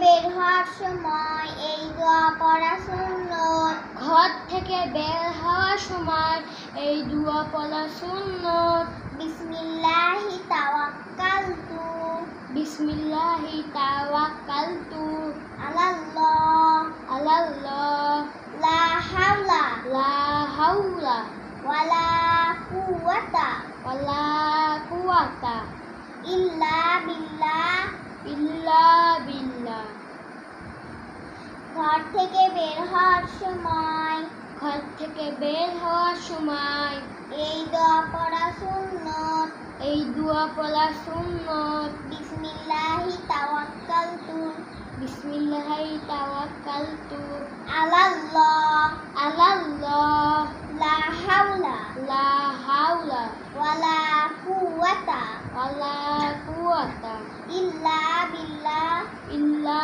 বের হওয়ার সময় এই দোয়া পড়া সুন্নত। ঘর থেকে বের হওয়ার সময় এই দুয়া পড়া সুন্নত। বিসমিল্লাহি তাওয়াক্কালতু। বিসমিল্লাহি তাওয়াক্কালতু। আলাল্লাহ। আলাল্লাহ। লা হাওলা। লা হাওলা। ওয়ালা কুওয়াতা। ওয়ালা কুওয়াতা। ইল্লা বিল্লাহ। ইল্লা ঘর থেকে বের হওয়ার সময়। ঘর থেকে বের হওয়ার সময় এই দোয়া পড়া সুন্নত, এই দুয়া পড়া সুন্নত। বিসমিল্লাহি তাওয়াক্কালতু বিসমিল্লাহি তাওয়াক্কালতু আলাল্লাহ আলাল্লাহ। লা হাওলা লা হাওলা। ওয়ালা কুওয়াতা ওয়ালা কুওয়াতা। ইল্লা বিল্লাহ